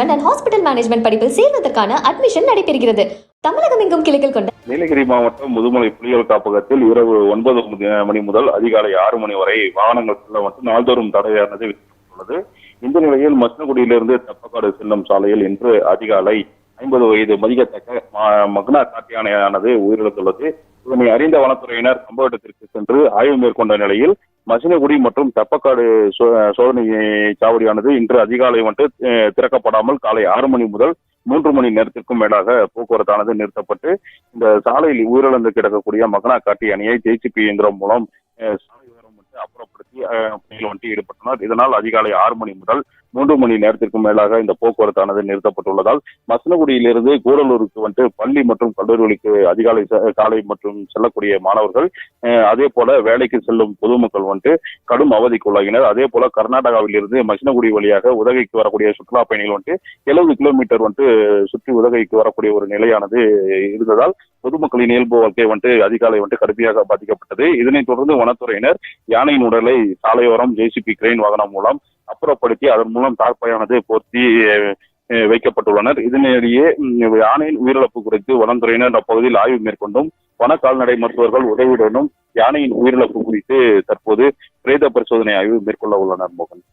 And hospital management படிப்பில் சேர்வதற்கான admission நடைபெறுகிறது. தமிழகம் எங்கும் கிளைகள் கொண்ட நீலகிரி மாவட்டம் முதுமலை புலிகள் காப்பகத்தில் இரவு ஒன்பது மணி- முதல் அதிகாலை ஆறு மணி வரை வாகனங்கள் செல்ல வந்து நாள்தோறும் தடையானது விதிக்கப்பட்டுள்ளது. இந்த நிலையில் மசனகுடியிலிருந்து தப்பக்காடு செல்லும் சாலையில் இன்று அதிகாலை ஐம்பது வயது மதிக்கத்தக்க மக்னா காத்தியானையானது உயிரிழந்துள்ளது. இதனை அறிந்த வனத்துறையினர் சம்பவ இடத்திற்கு சென்று ஆய்வு மேற்கொண்ட நிலையில் மசினகுடி மற்றும் தப்பக்காடு சோ- சோதனை சாவடியானது இன்று அதிகாலை வந்து திறக்கப்படாமல் காலை ஆறு மணி முதல் மூன்று மணி நேரத்திற்கும் மேலாக போக்குவரத்தானது நிறுத்தப்பட்டு இந்த சாலையில் உயிரிழந்து கிடக்கக்கூடிய மகனா காட்டி அணியை ஜேசிபி இயந்திரம் மூலம் பணியில் வந்துட்டு ஈடுபட்டனர். இதனால் அதிகாலை ஆறு மணி முதல் மூன்று மணி நேரத்திற்கும் மேலாக இந்த போக்குவரத்தானது நிறுத்தப்பட்டுள்ளதால் மசனகுடியிலிருந்து கூடலூருக்கு வந்துட்டு பள்ளி மற்றும் கல்லூரிகளுக்கு அதிகாலை காலை மற்றும் செல்லக்கூடிய மாணவர்கள் அதே போல வேலைக்கு செல்லும் பொதுமக்கள் வந்துட்டு கடும் அவதிக்குள்ளாகினர். அதே போல கர்நாடகாவிலிருந்து மசினகுடி வழியாக உதகைக்கு வரக்கூடிய சுற்றுலா பயணிகள் வந்துட்டு எழுபது கிலோமீட்டர் வந்துட்டு சுற்றி உதகைக்கு வரக்கூடிய ஒரு நிலையானது இருந்ததால் பொதுமக்களின் இயல்பு வாழ்க்கை வந்துட்டு அதிகாலை வந்துட்டு கடுமையாக பாதிக்கப்பட்டது. இதனைத் தொடர்ந்து வனத்துறையினர் யானையின் உடலை சாலையோரம் ஜேசிபி கிரெயின் வாகனம் மூலம் அப்புறப்படுத்தி அதன் மூலம் தார்ப்பாயானது போர்த்தி வைக்கப்பட்டுள்ளனர். இதனிடையே யானையின் உயிரிழப்பு குறித்து வனத்துறையினர் அப்பகுதியில் ஆய்வு மேற்கொண்டும் வன கால்நடை மருத்துவர்கள் உதவியுடனும் யானையின் உயிரிழப்பு குறித்து தற்போது பிரேத பரிசோதனை ஆய்வு மேற்கொள்ள உள்ளனர் மோகன்.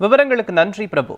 விவரங்களுக்கு நன்றி பிரபு.